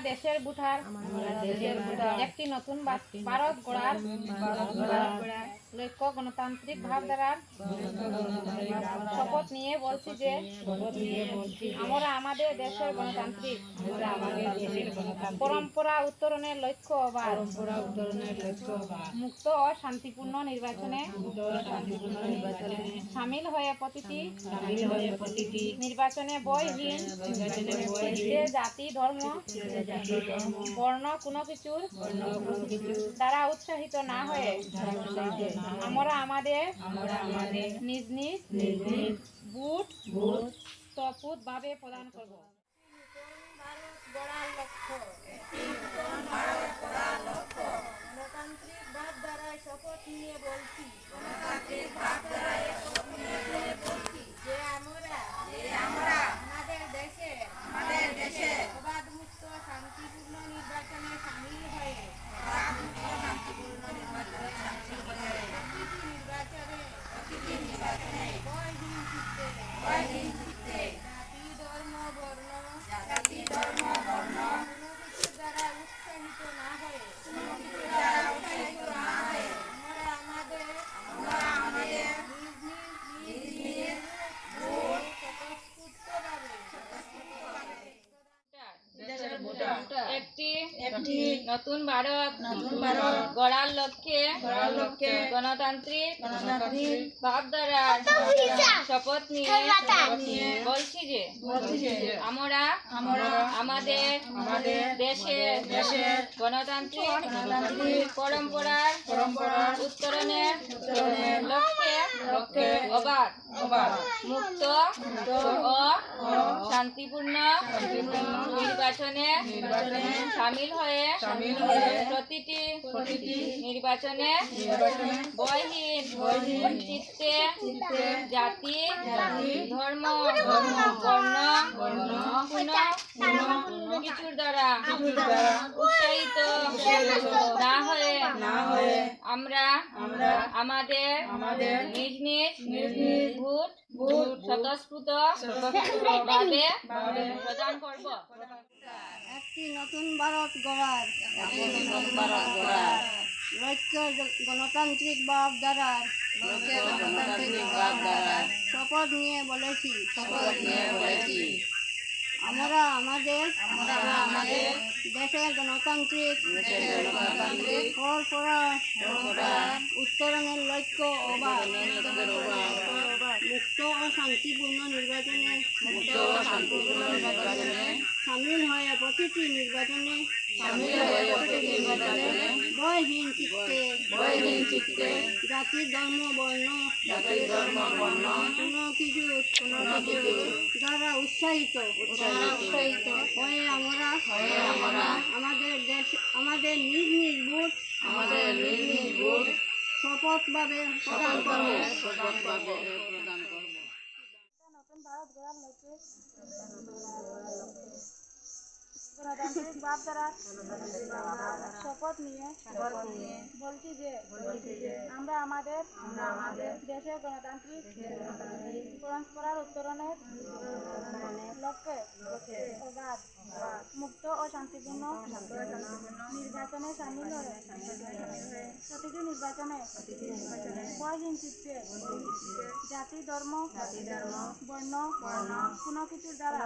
দেশের বুঠার একটি নতুন ভারত গড়ার। লক্ষ্য গণতান্ত্রিক ভাবধারার শপথ নিয়ে বলছি যে, আমরা আমাদের দেশের গণতান্ত্রিক পরম্পরা উত্তরণের লক্ষ্য অবাধ, মুক্ত ও শান্তিপূর্ণ নির্বাচনে সামিল হয়ে প্রতিটি নির্বাচনে বয়হীন যে জাতি, ধর্ম, বর্ণ কোনো কিছুর দ্বারা উৎসাহিত না হয়ে আমরা আমাদের নিজ নিজ বুট তপুত ভাবে প্রদান করব। গণতান্ত্রিক ভাবধারায় শপথ নিয়ে বলছি আমরা আমাদের দেশে আমাদের দেশে অবাধ মুক্ত শান্তিপূর্ণ নির্বাচনে সামিল হয়ে প্রতিটি নির্বাচনে বয়হীন চিত্তে জাতি ধর্ম বর্ণ জাতি ধর্ম বর্ণ কোনো কিছু দ্বারা উৎসাহিত না হয়ে আমরা আমাদের আমরা আমাদের নিজ নিজ নিজ নিজ স্বতঃস্ফূর্তভাবে একটি একটি নতুন ভারত নতুন ভারত গড়ার লক্ষ্যে গড়ার লক্ষ্যে গণতান্ত্রিক গণতান্ত্রিক ভাবধারার শপথ নিয়ে বলছি যে বলছি যে আমরা আমরা আমাদের আমাদের দেশের দেশের গণতান্ত্রিক গণতান্ত্রিক পরম্পরার পরম্পরার উত্তরণের লক্ষ্যে অবাধ মুক্ত ও শান্তিপূর্ণ নির্বাচনে সামিল হয়ে প্রতিটি প্রতিটি নির্বাচনে বয়হীন চিত্তে জাতি ধর্ম কিছুর দ্বারা। উৎসাহিত না হয়ে না হয়ে আমরা আমরা আমাদের আমাদের নিজ নিজ নিজ নিজ ভোট ভোট স্বতঃস্ফূর্ত ভাবে ভাবে প্রদান করব। একটি নতুন ভারত গড়ার। লক্ষ্য গণতান্ত্রিক ভাব দ্বারার। শপথ নিয়ে বলেছি। শপথ নিয়ে বলেছি। আমরা আমাদের আমাদের দেশের গণতান্ত্রিক উত্তরণের লক্ষ্য মুক্ত ও শান্তিপূর্ণ নির্বাচনে সামিল হয়ে প্রতিটি নির্বাচনে বয়হীন চিত্তে বয়হীন চিত্তে জাতি ধর্ম বর্ণ। জাতি ধর্ম বর্ণ। কোনো কিছু কোনো কিছু দ্বারা উৎসাহিত। উৎসাহিত। হয়ে আমরা হয়ে আমরা। আমাদের দেশ আমাদের নিজ নিজ ভোট আমাদের নিজ নিজ ভোট শপথভাবে প্রদান করব। নতুন ভারত গড়ার লক্ষ্যে গণতান্ত্রিক ভাবধারা শপথ নিয়ে বলছি যে আমরা আমাদের দেশের গণতান্ত্রিক পরম্পরার উত্তরণের লক্ষ্যে অবাধ মুক্ত ও শান্তিপূর্ণ নির্বাচনে সামিল হয়ে প্রতিটি নির্বাচনে জাতি ধর্ম বর্ণ কোনো কিছুর দ্বারা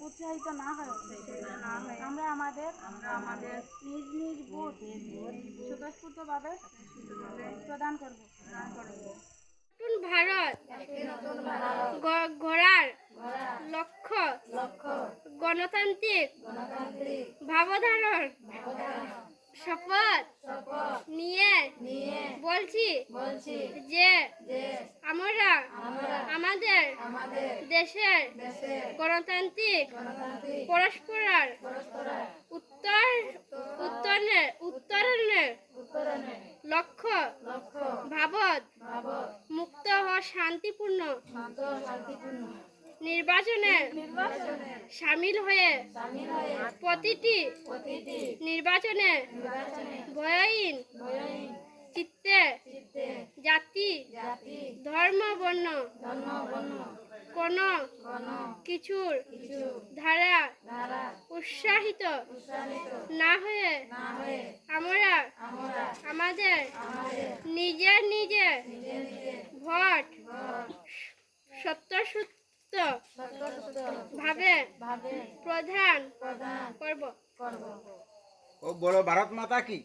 উৎসাহিত না হয় আমরা আমাদের নিজ নিজ ভোট স্বতঃস্ফূর্তভাবে প্রদান করব নতুন ভারত, গড়ার লক্ষ্য, গণতান্ত্রিক, ভাবধারার শপথ? নিয়ে। বলছি যে আমরা আমাদের দেশের গণতান্ত্রিক পরস্পরার উত্তর উত্তরণের উত্তরণের লক্ষ্য ভাবত মুক্ত ও শান্তিপূর্ণ নির্বাচনে সামিল হয়ে প্রতিটি নির্বাচনে বয়হীন চিত্তে জাতি ধর্ম বর্ণ কোন কিছুর ধারা উৎসাহিত না হয়ে আমরা আমাদের নিজের নিজের ভোট সত্যসূত্র ভাবে। প্রধান। করব ও বলো ভারত মাতা কি?